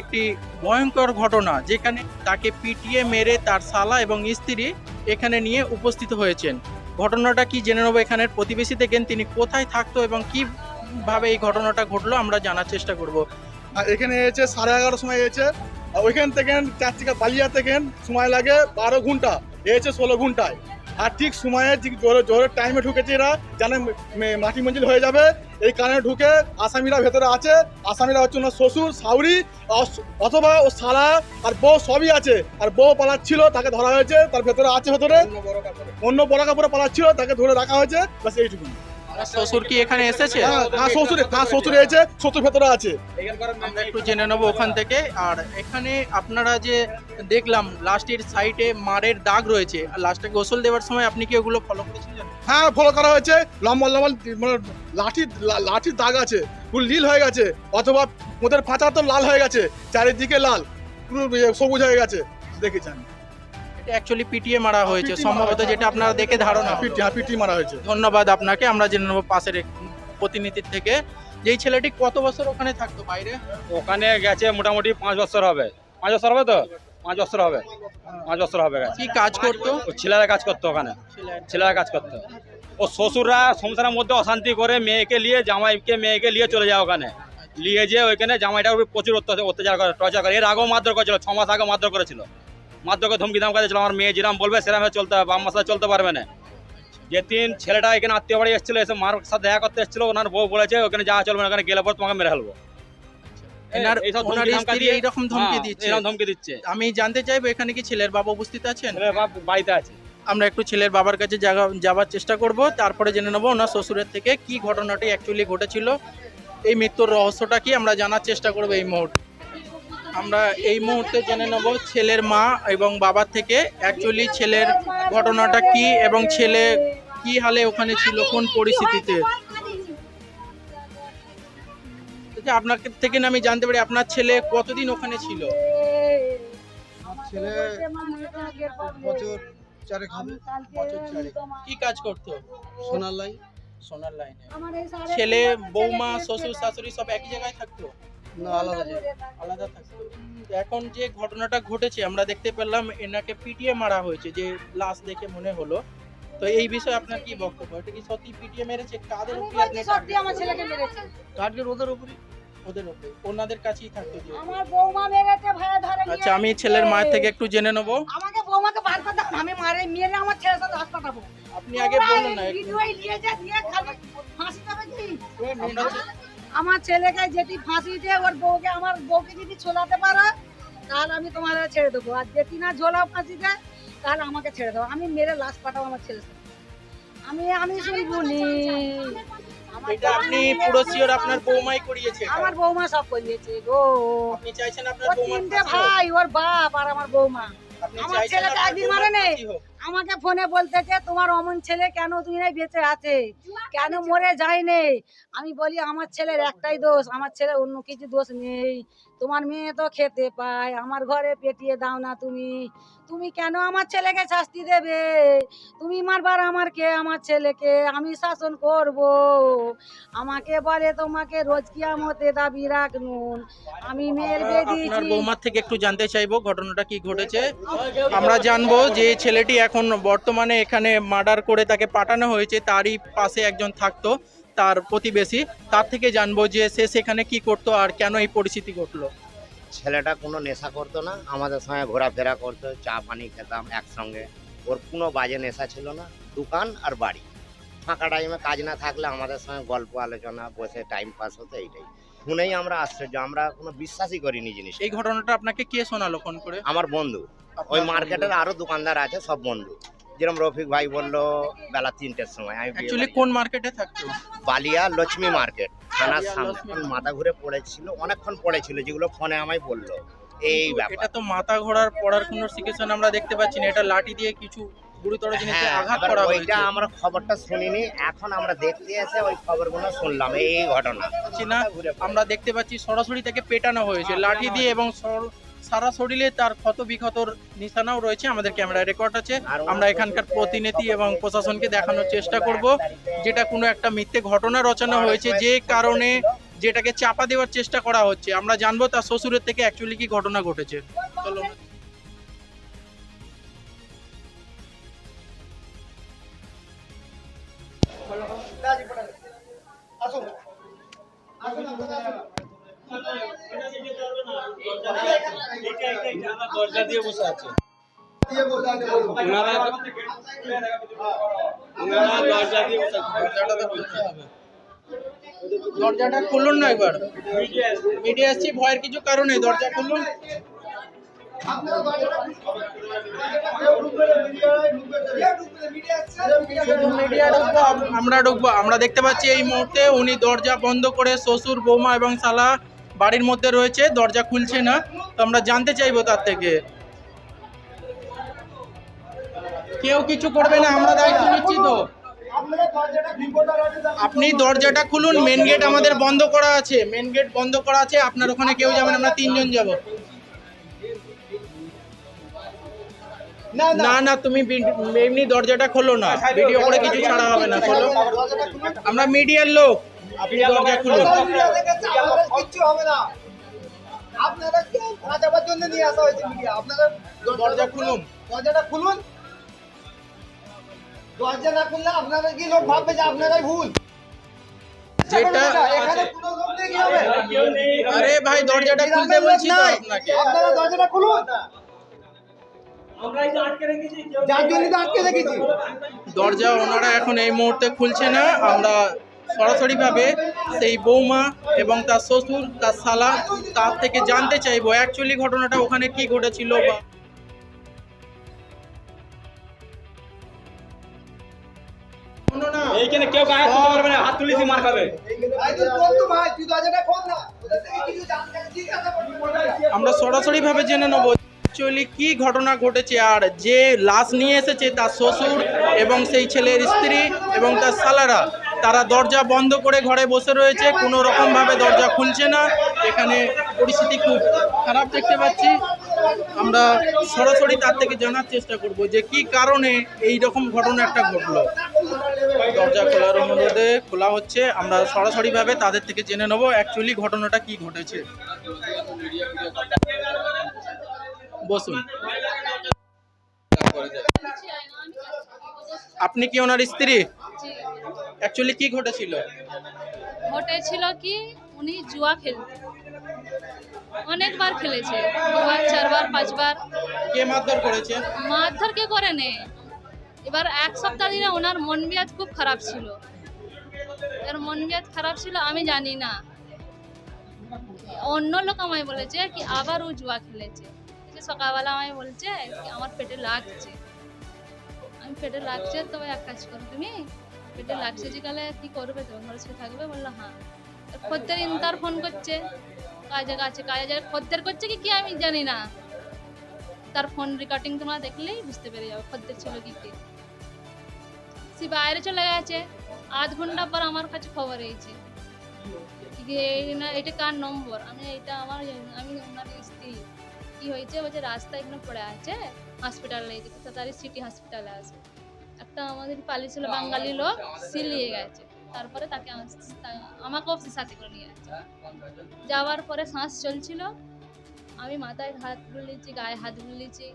একটি ভয়ঙ্কর ঘটনা যেখানে তাকে পিটিয়ে মেরে তার সালা এবং স্ত্রী এখানে নিয়ে উপস্থিত হয়েছেন। ঘটনাটা কি জেনে নেব? এখানের প্রতিবেশী দেখেন তিনি কোথায় থাকতো এবং কীভাবে এই ঘটনাটা ঘটলো আমরা জানার চেষ্টা করব। এখানে এসেছে সাড়ে এগারোটার সময় এসেছে ওইখান থেকে চার থেকে পালিয়া থেকে সময় লাগে বারো ঘণ্টা। এসেছে ষোলো ঘন্টায়। আর ঠিক সময়ে জোরে জোরে টাইমে ঢুকেছে এরা, জানে মাটি মঞ্জিল হয়ে যাবে। এই কানে ঢুকে আসামিরা ভেতরে আছে আসামিরা হচ্ছে ওনার শ্বশুর শাউরি অথবা ও শালা আর বউ সবই আছে। আর বউ পালাচ্ছিল তাকে ধরা হয়েছে তার ভেতরে আছে ভেতরে। অন্য বড় কাপড়ে। পালাচ্ছিল তাকে ধরে রাখা হয়েছে বাস এইটুকু শ্বশুর কি এখানে এসেছে? হ্যাঁ শ্বশুর শ্বশুর এসেছে শ্বশুর ভেতরে আছে। আমরা একটু জেনে নেব ওখান থেকে। আর এখানে আপনারা যে দেখলাম লাস্টের সাইডে মারের দাগ রয়েছে। আর লাস্টে গোসল দেওয়ার সময় আপনি কি ওগুলো ফলো করেছিলেন? হ্যাঁ ফলো করা হয়েছে। লম্বা লম্বা মানে লাঠি লাঠির দাগ আছে। পুরো নীল হয়ে গেছে। অথবা ওদের পাঁচা তো লাল হয়ে গেছে। চারিদিকে লাল। পুরো ইয়ে সবুজ হয়ে গেছে। দেখেছেন। এটা অ্যাকচুয়ালি পিটিয়ে মারা হয়েছে সম্ভবত যেটা আপনারা দেখে ধারণা। পিটি হ্যাঁ মারা হয়েছে। ধন্যবাদ আপনাকে আমরা জেনে নেব পাশের প্রতিনিধির থেকে। যেই ছেলেটি কত বছর ওখানে থাকতো বাইরে? ওখানে গেছে মোটামুটি পাঁচ বছর হবে। পাঁচ বছর হবে তো? পাঁচ বছর হবে। পাঁচ বছর হবে কি কাজ করতো? ও ছেলেরা কাজ করতো ওখানে। ছেলেরা। কাজ করতো। ও শ্বশুররা সংসারের মধ্যে অশান্তি করে মেয়েকে নিয়ে জামাইকে মেয়েকে নিয়ে চলে যায় ওখানে। নিয়ে যেয়ে ওইখানে জামাইটা উপর প্রচুর অত্যাচার অত্যাচার করে টর্চার করে। এর আগেও মারধর করেছিল ছ মাস আগে মারধর করেছিল। মারধরকে ধমকি দাম করেছিল আমার মেয়ে যেরকম বলবে সেরকম চলতে হবে। আমার সাথে চলতে পারবে না। যেদিন ছেলেটা এখানে আত্মীয় বাড়ি এসেছিল এসে মার সাথে দেখা করতে এসেছিল ওনার বউ বলেছে ওখানে যাওয়া চলবে না ওখানে গেলে পর তোমাকে মেরে ফেলব। ধমকি ধামকা ধমকি হ্যাঁ, আমি জানতে চাইব এখানে কি ছেলের বাবা উপস্থিত আছেন? বাড়িতে আছে। আমরা একটু ছেলের বাবার কাছে যাওয়ার চেষ্টা করব। তারপরে জেনে নেব ওনার শ্বশুরের থেকে কি ঘটনাটি অ্যাকচুয়ালি ঘটেছিল। এই মৃত্যুর রহস্যটা কি? আমরা জানার চেষ্টা করব এই মুহূর্তে। আমরা এই মুহূর্তে জেনে নেব ছেলের মা এবং বাবার থেকে অ্যাকচুয়ালি ছেলের ঘটনাটা কি এবং ছেলে কি হালে ওখানে ছিল কোন পরিস্থিতিতে? আপনার থেকে না আমি জানতে পারি আপনার ছেলে কতদিন ওখানে ছিল? ছেলে বছর চারেক হবে। বছর চারেক। কি কাজ করতো? সোনার লাই সোনার লাইনে। ছেলে বৌমা শ্বশুর শাশুড়ি সব একই জায়গায় থাকতো? না আলাদা আলাদা থাকতো এখন যে ঘটনাটা ঘটেছে আমরা দেখতে পেলাম এনাকে পিটিয়ে মারা হয়েছে যে লাশ দেখে মনে হলো। তো এই বিষয়ে আপনার কি বক্তব্য? এটা কি সত্যি পিটিয়ে মেরেছে? কাদের উপরে আপনি সত্যি আমার ছেলেকে মেরেছে। টার্গেট ওদের উপরই? ওদের উপরে ওনাদের কাছেই থাকতো যে আমার বৌমা মেরেছে ধরে নিয়ে আচ্ছা আমি ছেলের মায়ের থেকে একটু জেনে নেব। আমাকে বৌমাকে বার করে দাও আমি মারে মেরে আমার ছেলের সাথে হাত পাঠাবো আপনি আগে বলুন না একটু। ভিডিওই নিয়ে যা দিয়ে খালি ফাঁসি দেবে কি? আমরা ছেলেকে যেটি ফাঁসি দিয়ে ওর বউকে আমার বউকে যদি ছোলাতে পারো তাহলে আমি তোমার ছেড়ে দেবো। আর যেটি না ঝোলা ফাঁসি দেয় তাহলে আমাকে ছেড়ে দেবো আমি মেরে লাশ পাঠাবো আমার ছেলের সাথে। আমি আমি শুনব নি। আমার এটা আপনি পুরো শিওর আপনার বৌমাই করিয়েছে আমার বৌমা সব করিয়েছে গো। আপনি চাইছেন আপনার ও তিনটে ভাই ওর বাপ আর আমার বৌমা। আমার ছেলে একদিন মারে নেই। আমাকে ফোনে বলতেছে তোমার অমন ছেলে কেন তুমি নাই বেঁচে আছে? কেন মরে যায়নি? আমি বলি আমার ছেলের একটাই দোষ আমার ছেলে অন্য কিছু দোষ নেই। তোমার মেয়ে তো খেতে পায় আমার ঘরে পেটিয়ে দাও না তুমি। তুমি কেন আমার ছেলেকে শাস্তি দেবে? তুমি মারবার আমার কে? আমার ছেলেকে আমি শাসন করব। আমাকে বলে তোমাকে রোজ কিয়ামতে দাবি রাখনুন আমি মেয়ের বেদিয়েছি বৌমার থেকে একটু জানতে চাইব ঘটনাটা কি ঘটেছে? আমরা জানব যে ছেলেটি এখন বর্তমানে এখানে মার্ডার করে তাকে পাঠানো হয়েছে তারই পাশে একজন থাকতো তার প্রতিবেশী। তার থেকে জানব যে সে সেখানে কি করতো আর কেন এই পরিস্থিতি ঘটলো। ছেলেটা কোনো নেশা করতো না আমাদের সঙ্গে ঘোরাফেরা করতো চা পানি খেতাম একসঙ্গে। ওর কোনো বাজে নেশা ছিল না দোকান আর বাড়ি। ফাঁকা টাইমে কাজ না থাকলে আমাদের সঙ্গে গল্প আলোচনা বসে টাইম পাস হতো এইটাই। শুনেই আমরা আশ্চর্য আমরা কোনো বিশ্বাসই করিনি জিনিস এই ঘটনাটা আপনাকে কে শোনালো ফোন করে? আমার বন্ধু। ওই মার্কেটের আরও দোকানদার আছে সব বন্ধু। যেরকম রফিক ভাই বলল বেলা তিনটের সময় আমি অ্যাকচুয়ালি কোন মার্কেটে থাকতো? বালিয়া লক্ষ্মী মার্কেট থানার সামনে। মাথা ঘুরে পড়েছিল অনেকক্ষণ পড়েছিল যেগুলো ফোনে আমায় বলল। এই এটা তো মাথা ঘোরার পড়ার কোনো সিচুয়েশন আমরা দেখতে পাচ্ছি না। এটা লাঠি দিয়ে কিছু গুরুতর জিনিসে হ্যাঁ, আঘাত এবার করা হয়েছে। আমরা খবরটা শুনিনি। এখন আমরা দেখতে এসে ওই খবরগুলো শুনলাম এই ঘটনা। আমরা দেখতে পাচ্ছি সরাসরি তাকে পেটানো হয়েছে লাঠি দিয়ে এবং সর- শরীরে তার ক্ষত বিক্ষতর নিশানাও রয়েছে, আমাদের ক্যামেরায় রেকর্ড আছে। আমরা এখানকার প্রতিনিধি এবং প্রশাসনকে দেখানোর চেষ্টা করব, যেটা কোনো একটা মিথ্যে ঘটনা রচনা হয়েছে, যে কারণে যেটাকে চাপা দেওয়ার চেষ্টা করা হচ্ছে। আমরা জানব তার শ্বশুরের থেকে অ্যাকচুয়ালি কি ঘটনা ঘটেছে। চলো। দরজা দিয়ে বসে আছে। ওনারা ওনারা দরজা দিয়ে বসে আছে। দরজাটা খুলুন না একবার। মিডিয়া আসছি ভয়ের কিছু কারণে দরজা খুলুন। আমরা ঢুকবো। আমরা দেখতে পাচ্ছি এই মুহূর্তে উনি দরজা বন্ধ করে শ্বশুর বৌমা এবং শালা বাড়ির মধ্যে রয়েছে দরজা খুলছে না তো আমরা জানতে চাইব তার থেকে। কেউ কিছু করবে না আমরা দায়িত্ব নিচ্ছি তো। আপনি দরজাটা খুলুন মেন গেট আমাদের বন্ধ করা আছে মেন গেট বন্ধ করা আছে আপনার ওখানে কেউ যাবেন আমরা তিনজন যাব। না না। তুমি এমনি দরজাটা খোলো না ভিডিও করে কিছু ছাড়া হবে না খোলো। আমরা মিডিয়ার লোক। আপনি দরজা খুলুন কিচ্ছু হবে না। আপনারা কেউ বাঁচাবার জন্য নিয়ে আসা হয়েছে মিডিয়া। আপনারা দরজা খুলুন। দরজাটা খুলুন। দরজা না খুললে আপনারা কি লোক ভাববে যে আপনারাই ভুল? যেটা এখানে কোনো লোক নেই কি হবে? আরে ভাই দরজাটা খুলতে বলছি তো আপনাকে। আপনারা দরজাটা খুলুন। যার জন্য তো আটকে রেখেছি। দরজা ওনারা এখন এই মুহূর্তে খুলছে না। আমরা সরাসরিভাবে সেই বৌমা এবং তার শ্বশুর তার শালা তার থেকে জানতে চাইব অ্যাকচুয়ালি ঘটনাটা ওখানে কি ঘটেছিল বা এইখানে কেউ গায়ে তুলতে পারবে না হাত মার খাবে। আমরা সরাসরিভাবে জেনে নেব অ্যাকচুয়ালি কি ঘটনা ঘটেছে আর যে লাশ নিয়ে এসেছে তার শ্বশুর এবং সেই ছেলের স্ত্রী এবং তার শালারা তারা দরজা বন্ধ করে ঘরে বসে রয়েছে, কোনো রকমভাবে দরজা খুলছে না। এখানে পরিস্থিতি খুব খারাপ দেখতে পাচ্ছি। আমরা সরাসরি তার থেকে জানার চেষ্টা করব যে কি কারণে এই রকম ঘটনা একটা ঘটলো। দরজা খোলার অনুরোধে খোলা হচ্ছে। আমরা সরাসরিভাবে তাদের থেকে জেনে নেব অ্যাকচুয়ালি ঘটনাটা কি ঘটেছে। বসুন। আপনি কি ওনার স্ত্রী? অ্যাকচুয়ালি কি ঘটেছিল? ঘটেছিল কি উনি জুয়া খেলতেন অনেকবার খেলেছে দুবার চারবার পাঁচবার। কে মারধর করেছে? মারধর কে করে নে? এবার এক সপ্তাহ দিনে ওনার মন মেজাজ খুব খারাপ ছিল। এর মন মেজাজ খারাপ ছিল আমি জানি না। অন্য লোক আমায় বলেছে কি আবার ও জুয়া খেলেছে। সকালবেলা আমায় বলছে কি আমার পেটে লাগছে। আমি পেটে লাগছে তবে এক কাজ করো তুমি পেটে লাগছে যে কালে কি করবে তুমি ঘরে শুয়ে থাকবে? বলল হ্যাঁ। খদ্দের ইন্তার ফোন করছে। কাজে কাছে কাজে যায় খদ্দের করছে কি কি আমি জানি না। তার ফোন রেকর্ডিং তোমরা দেখলেই বুঝতে পেরে যাবে খদ্দের ছিল কি কি। সে বাইরে চলে গেছে। আধ ঘণ্টা পর আমার কাছে খবর এসেছে। কি এই না এটা কার নম্বর? আমি এটা আমার আমি ওনার স্ত্রী। কি হয়েছে? বলছে রাস্তা এখানে পড়ে আছে। হসপিটালে তাড়াতাড়ি সিটি হসপিটালে আছে। একটা আমাদের পালিয়েছিল বাঙালি লোক সিলিয়ে গেছে। তারপরে তাকে আমাকেও সাথে করে নিয়ে যাচ্ছে যাওয়ার পরে শ্বাস চলছিল। আমি মাথায় হাত বুলিয়েছি গায়ে হাত বুলিয়েছি।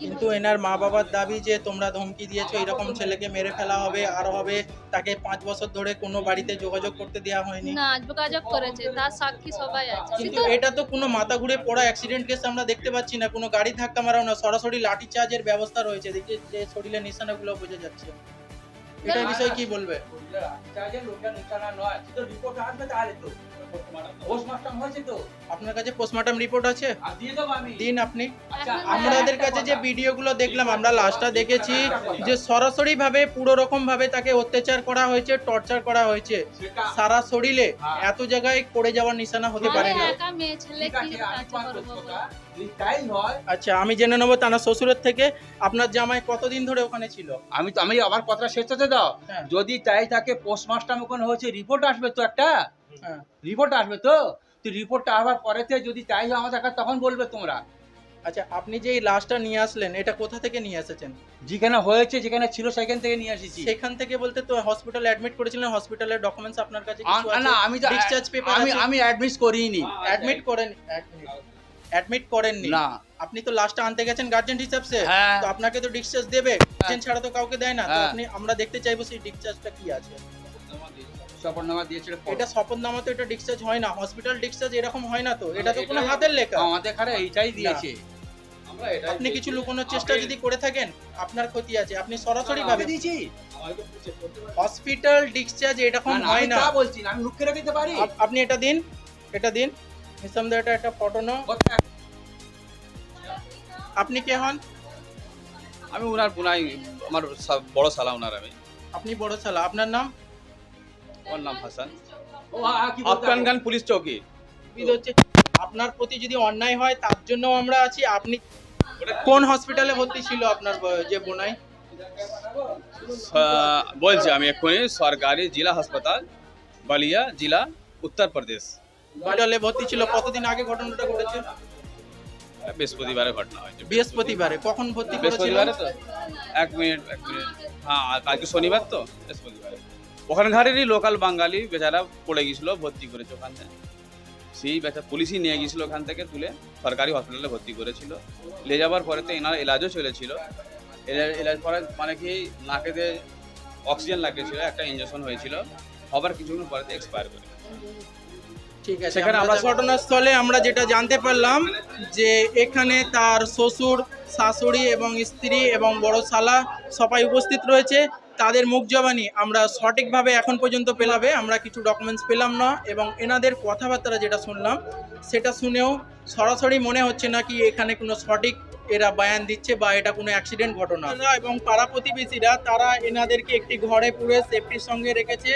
কিন্তু এনার মা বাবার দাবি যে তোমরা ধমকি দিয়েছ এরকম ছেলেকে মেরে ফেলা হবে আর হবে তাকে পাঁচ বছর ধরে কোনো বাড়িতে যোগাযোগ করতে দেওয়া হয়নি। না যোগাযোগ করেছে তার সাক্ষী সবাই আছে। কিন্তু এটা তো কোনো মাথা ঘুরে পড়া অ্যাক্সিডেন্ট কেস আমরা দেখতে পাচ্ছি না কোনো গাড়ি ধাক্কা মারাও না সরাসরি লাঠি চার্জের ব্যবস্থা রয়েছে দেখি যে শরীরের নিশানাগুলো বোঝা যাচ্ছে। এটার বিষয়ে কি বলবে? আপনার কাছে পোস্টমর্টম রিপোর্ট আছে? দিন আপনি। এখন আমাদের কাছে যে ভিডিওগুলো দেখলাম আমরা লাস্টটা দেখেছি যে সরাসরি ভাবে পুরো রকম ভাবে তাকে অত্যাচার করা হয়েছে টর্চার করা হয়েছে। সারা শরীরে এত জায়গায় পড়ে যাওয়ার নিশানা হতে পারে না? আচ্ছা আমি জেনে নেব তানা শ্বশুরের থেকে আপনার জামাই কতদিন ধরে ওখানে ছিল? আমি তো আমি আবার কথাটা শেষ হতে দাও। হ্যাঁ। যদি তাই থাকে পোস্টমাস্টার ওখানে হয়েছে রিপোর্ট আসবে তো একটা? হ্যাঁ রিপোর্ট আসবে তো? তো রিপোর্টটা আসার পরেতে যদি তাই হয় আমাদের কাছে তখন বলবে তোমরা। আচ্ছা আপনি যে এই লাশটা নিয়ে আসলেন এটা কোথা থেকে নিয়ে এসেছেন? যেখানে হয়েছে যেখানে ছিল সেখান থেকে নিয়ে এসেছি। সেখান থেকে বলতে তো হসপিটালে অ্যাডমিট করেছিলেন হসপিটালের ডকুমেন্টস আপনার কাছে কিছু আছে? না আমি তো ডিসচার্জ পেপার আমি আমি অ্যাডমিট করিনি। অ্যাডমিট করেন অ্যাডমিট করেননি? না। আপনি তো লাস্টটা আনতে গেছেন গার্জেন হিসাবে হ্যাঁ। তো আপনাকে তো ডিসচার্জ দেবে। গার্জেন ছাড়া তো কাউকে দেয় না। তো হ্যাঁ। আপনি আমরা দেখতে চাইব সেই ডিসচার্জটা কি আছে। সফরনামা দিয়েছিল এটা শপথনামা তো এটা ডিসচার্জ হয় না হসপিটাল ডিসচার্জ এরকম হয় না তো এটা তো কোনো হাতের লেখা। আমাদের খারে এইটাই দিয়েছে। আপনি কিছু লুকোনোর চেষ্টা যদি করে থাকেন আপনার ক্ষতি আছে আপনি সরাসরি ভাবে দিয়েছি। হসপিটাল ডিসচার্জ এরকম হয় আমি না। বলছি আমি লুকিয়ে রেখে দিতে পারি আপনি এটা দিন এটা দিন। নিঃসন্দেহে এটা একটা ফটো নাও। আপনি কে হন? আমি ওনার বোনাই আমার বড় সালা ওনার আমি। আপনি বড় সালা আপনার নাম? ওর নাম হাসান। ও, আ, আ, কি বলতে হবে? আফগানগান পুলিশ চৌকি। হচ্ছে আপনার প্রতি যদি অন্যায় হয় তার জন্য আমরা আছি। আপনি কোন হসপিটালে ভর্তি ছিল আপনার যে বোনাই? বলছি আমি এক্ষুনি সরকারি জেলা হাসপাতাল বালিয়া জেলা উত্তর প্রদেশ। হসপিটালে ভর্তি ছিল। কতদিন আগে ঘটনাটা ঘটেছে? বৃহস্পতিবারে ঘটনা হয়েছে। বৃহস্পতিবারে। কখন ভর্তি বৃহস্পতিবারে তো। এক মিনিট এক মিনিট। হ্যাঁ কালকে শনিবার তো? বৃহস্পতিবারে। ওখানকারেরই লোকাল বাঙালি বেচারা পড়ে গেছিল ভর্তি করেছে ওখানে। সেই বেচা পুলিশই নিয়ে গিয়েছিল ওখান থেকে তুলে সরকারি হসপিটালে ভর্তি করেছিল। নিয়ে যাওয়ার পরে তো এনার এলাজও চলেছিল। এলাজ পরে মানে কি নাকেতে অক্সিজেন লাগিয়েছিল একটা ইঞ্জেকশন হয়েছিল। আবার কিছুক্ষণ পরে এক্সপায়ার করে। ঠিক আছে সেখানে আমরা আমরা- ঘটনাস্থলে আমরা যেটা জানতে পারলাম যে এখানে তার শ্বশুর শাশুড়ি এবং স্ত্রী এবং বড় শালা সবাই উপস্থিত রয়েছে। তাদের মুখ জবানি আমরা সঠিকভাবে এখন পর্যন্ত পেলাবে, আমরা কিছু ডকুমেন্টস পেলাম না এবং এনাদের কথাবার্তা যেটা শুনলাম, সেটা শুনেও সরাসরি মনে হচ্ছে না কি এখানে কোনো সঠিক এরা বয়ান দিচ্ছে বা এটা কোনো অ্যাক্সিডেন্ট ঘটনা। এবং পাড়া প্রতিবেশীরা, তারা এনাদেরকে একটি ঘরে পুরে সেফটির সঙ্গে রেখেছে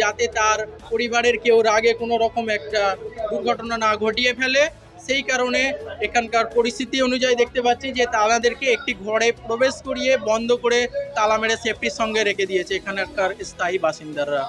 যাতে তার পরিবারের কেউ রাগে কোনো রকম একটা দুর্ঘটনা না ঘটিয়ে ফেলে। সেই কারণে এখানকার পরিস্থিতি অনুযায়ী দেখতে পাচ্ছি যে তালাদেরকে একটি ঘরে প্রবেশ করিয়ে বন্ধ করে তালা মেরে সেফটির সঙ্গে রেখে দিয়েছে এখানকার স্থায়ী বাসিন্দারা।